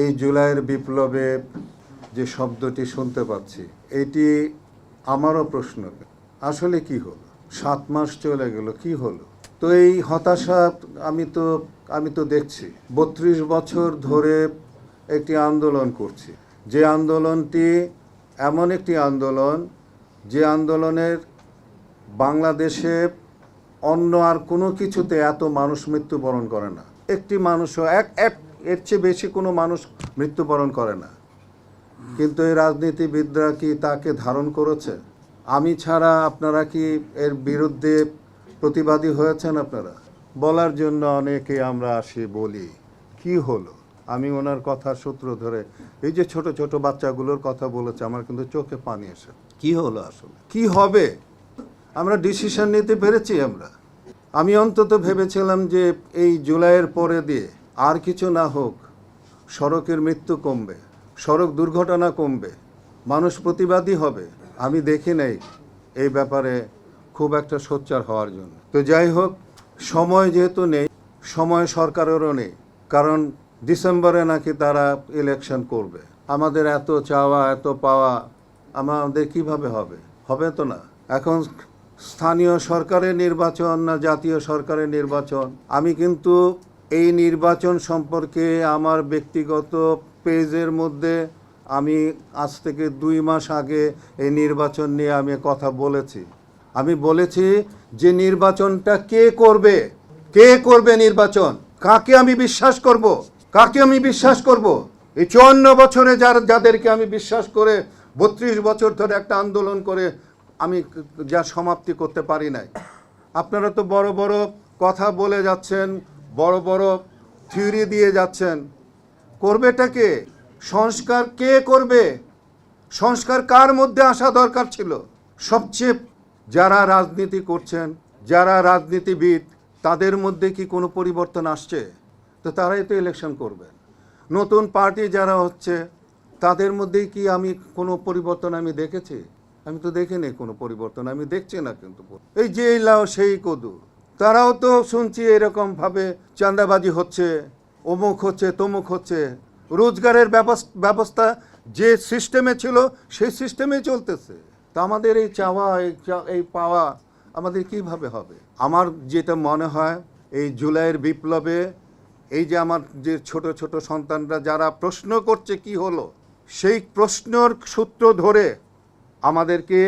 এই জুলাইয়ের বিপ্লবে যে শব্দটি শুনতে পাচ্ছি, এটি আমারও প্রশ্ন আসলে কি হলো? সাত মাস চলে গেল, কি হলো? তো এই হতাশা আমি তো আমি তো দেখছি, বত্রিশ বছর ধরে একটি আন্দোলন করছি। যে আন্দোলনটি এমন একটি আন্দোলন, যে আন্দোলনের বাংলাদেশে অন্য আর কোনো কিছুতে এত মানুষ মৃত্যুবরণ করে না। একটি মানুষও, এক এক এর চেয়ে বেশি কোনো মানুষ মৃত্যুবরণ করে না। কিন্তু এই রাজনীতিবিদরা কি তাকে ধারণ করেছে? আমি ছাড়া আপনারা কি এর বিরুদ্ধে প্রতিবাদী হয়েছেন আপনারা? বলার জন্য অনেকে আমরা আসি বলি কি হলো? আমি ওনার কথা সূত্র ধরে এই যে ছোট ছোট বাচ্চাগুলোর কথা বলেছে আমার কিন্তু চোখে পানি এসে কি হলো আসলে? কি হবে? আমরা ডিসিশন নিতে পেরেছি আমরা। আমি অন্তত ভেবেছিলাম যে এই জুলাইয়ের পরে দিয়ে আর কিছু না হোক, সড়কের মৃত্যু কমবে, সড়ক দুর্ঘটনা কমবে, মানুষ প্রতিবাদী হবে। আমি দেখি নাই এই ব্যাপারে খুব একটা সোচ্চার হওয়ার জন্য। তো যাই হোক, সময় যেহেতু নেই, সময় সরকারেরও নেই, কারণ ডিসেম্বরে নাকি তারা ইলেকশন করবে। আমাদের এত চাওয়া, এত পাওয়া, আমাদের কীভাবে হবে? হবে তো না। এখন স্থানীয় সরকারের নির্বাচন না জাতীয় সরকারের নির্বাচন? আমি কিন্তু এই নির্বাচন সম্পর্কে আমার ব্যক্তিগত পেজের মধ্যে আমি আজ থেকে দুই মাস আগে এই নির্বাচন নিয়ে আমি কথা বলেছি। আমি বলেছি যে নির্বাচনটা কে করবে? কে করবে নির্বাচন? কাকে আমি বিশ্বাস করব? কাকে আমি বিশ্বাস করব? এই চুয়ান্ন বছরে যার যাদেরকে আমি বিশ্বাস করে বত্রিশ বছর ধরে একটা আন্দোলন করে আমি যা সমাপ্তি করতে পারি নাই। আপনারা তো বড় বড় কথা বলে যাচ্ছেন বড় বড় থিওরি দিয়ে যাচ্ছেন। করবেটাকে সংস্কার কে করবে? সংস্কার কার মধ্যে আসা দরকার ছিল? সবচেয়ে যারা রাজনীতি করছেন, যারা রাজনীতিবিদ, তাদের মধ্যে কি কোনো পরিবর্তন আসছে? তো তারাই তো ইলেকশন করবেন নতুন পার্টি যারা হচ্ছে, তাদের মধ্যেই কি আমি কোনো পরিবর্তন আমি দেখেছি? আমি তো দেখিনি কোনো পরিবর্তন, আমি দেখছি না কিন্তু। এই যে লাও, সেই কদু। তারাও তো শুনছি এরকম ভাবে চাঁদাবাজি হচ্ছে, অমুক হচ্ছে, তমুক হচ্ছে। রোজগারের ব্যবস্থা যে সিস্টেমে ছিল, সেই সিস্টেমেই চলতেছে। তা আমাদের এই চাওয়া এই পাওয়া আমাদের কীভাবে হবে? আমার যেটা মনে হয়, এই জুলাইয়ের বিপ্লবে এই যে আমার যে ছোট ছোট সন্তানরা যারা প্রশ্ন করছে কি হলো, সেই প্রশ্নর সূত্র ধরে আমাদেরকে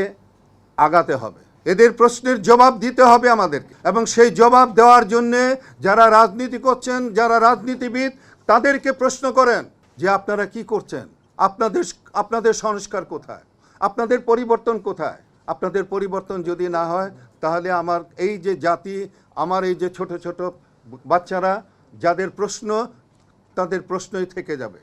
আগাতে হবে। এদের প্রশ্নের জবাব দিতে হবে আমাদেরকে। এবং সেই জবাব দেওয়ার জন্যে যারা রাজনীতি করছেন, যারা রাজনীতিবিদ, তাদেরকে প্রশ্ন করেন যে আপনারা কি করছেন? আপনাদের আপনাদের সংস্কার কোথায়? আপনাদের পরিবর্তন কোথায়? আপনাদের পরিবর্তন যদি না হয়, তাহলে আমার এই যে জাতি, আমার এই যে ছোট ছোট বাচ্চারা, যাদের প্রশ্ন, তাদের প্রশ্নই থেকে যাবে।